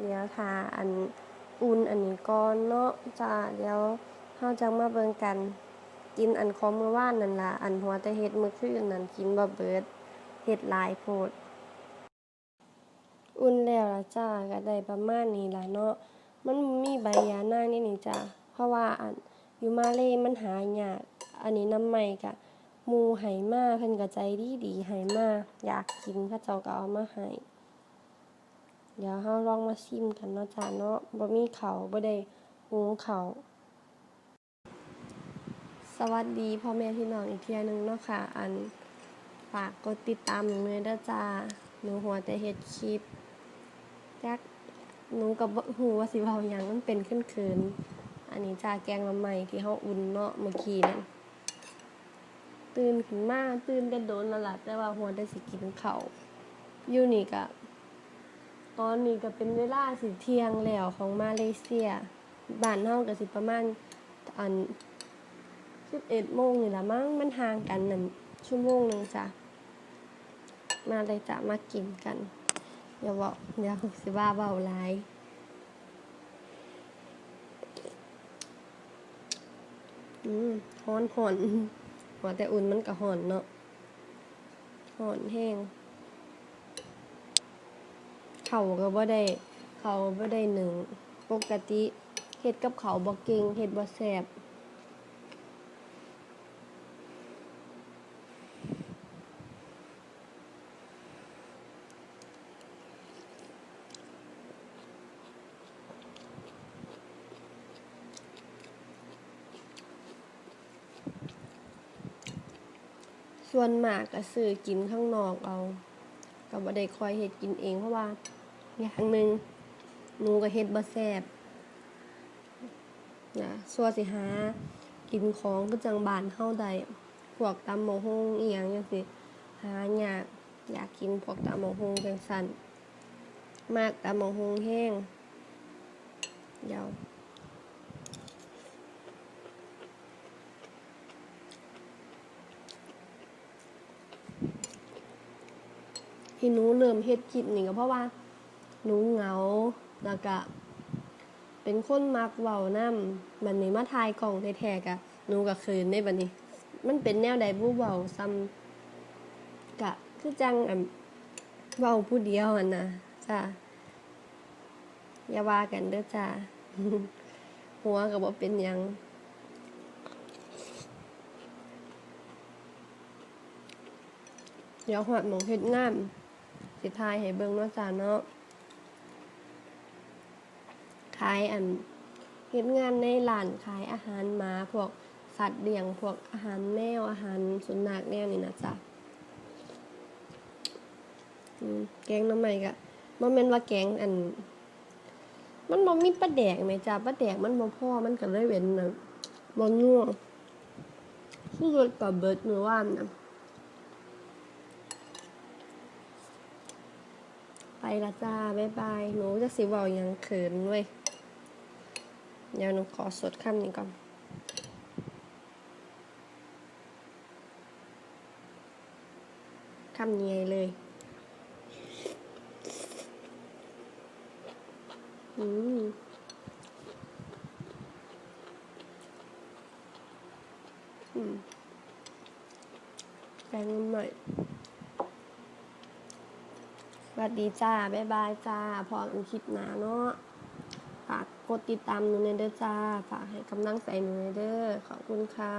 เดี๋ยวทาอันอุ่นอันนี้ก่อนเนาะจ้าเดี๋ยวเฮาจังมาเบิ่งกัน กินอันของมื้อวานนั่นล่ะอันหัวแต่เฮ็ดมื้อคืนนั่นกินบ่เบิดเฮ็ดหลายโพด อุ่นแล้วล่ะจ้าก็ได้ประมาณนี้ล่ะเนาะมันบ่มีใบยานางนี่นี่จ้าเพราะว่าอันอยู่มาเลมันหายากอันนี้น้ำใหม่ก็หมู่ให้มาเพิ่นก็ใจดีดีๆให้มาอยากกินเขาเจ้าก็เอามาให้ เดี๋ยวเฮาลองมาชิมกันเนาะจ้าเนาะบ่มีเขาบ่ได้หุงข้าสวัสดีพ่อแม่พี่น้องอีกเที่ยหนึงเนาะค่ะ อันฝากกดติดตามหนูเลยเด้อจ้าหนูหัวแต่เฮ็ดคลิปจักหนูก็บ่ฮู้ว่าสิเว้าหยังมันเป็นเขินๆอันนี้จ้าแกงละไหม่ที่เฮาอุ่นเนาะเมื่อกี้นั่นตื่นขึ้นมาตื่นแต่โดนล้วล่ะแต่ว่าหัวแต่สิกินข้าอยู่นี่ก็ ตอนนี้ก็เป็นเวลาสิเที่ยงแล้วของมาเลเซีย บ้านเฮาก็สิประมาณอัน11โมงนี่ละมั้งมันห่างกันนั่นชั่วโมงหนึงจ้ะ มาเลยจ้ะมากินกัน อย่าบอกอย่าสิว่าเบาหลายอืมฮ้อนหอนหัวแต่อุ่นมันก็หอนเนาะหอนแห้ง เขาก็บ่ได้ เขาบ่ได้หนึ่ง ปกติเฮ็ดกับเขาบ่เก่งเฮ็ดบ่แซ่บส่วนมากก็ซื้อกินข้างนอกเอา ก็บ่ได้คอยเฮ็ดกินเองเพราะว่าอย่างหนึ่งหนูก็เฮ็ดบ่แซ่บนะสัวสิหากินของก็จังบานเฮาได้พวกตำหมกฮงอียงจังซี่หายากอยากกินพวกตำหมกฮงจังซั่นมากตำหมกฮงแห้งเดี๋ยว ที่หนูเริ่มเฮ็ดคลิปนี่ก็เพราะว่าหนูเหงาแล้วก็เป็นคนมักเว้านำบัดนี้มาถ่ายกล้องแท้ๆก็หนูก็เขินได้บัดนี้ มันเป็นแนวใดบ่เว้าซ้ำก็คือจังอันเว้าผู้เดียวหั่นน่ะจ้ะอย่าว่ากันเด้อจ้าหัวก็บ่เป็นหยังเดี๋ยวหอดหมองเฮ็ดงาน สิทายให้เบิ่งเนาะจ้าเนาะขายอันเฮ็ดงานในร้านขายอาหารหมาพวกสัตว์เลี้ยงพวกอาหารแมวอาหารสุนัขแนวนี้นะจ๊ะแกงน้ำใหม่ก็บ่แม่นว่าแกงอัน มันบ่มีปลาแดกแม่จ้ะปลาแดกมันบ่พอมันก็เลยเป็นแบบบ่นัวคือรสกับเบิร์ดมือวานน่ะไป ละจ้าบ๊ายบาย หนูจะสิเว้าหยังเขินเว้ย เดี๋ยวหนูขอสดคำนี้ก่อนคำนี้เลย อืมอืมแปลงใหม่ส วัสดีจ้า บ๊ายบายจ้า พอกันคลิปหนาเนาะ ฝากกดติดตามหนูในเด้อจ้า ฝากให้กำลังใจหนูในเด้อ ขอบคุณค่ะ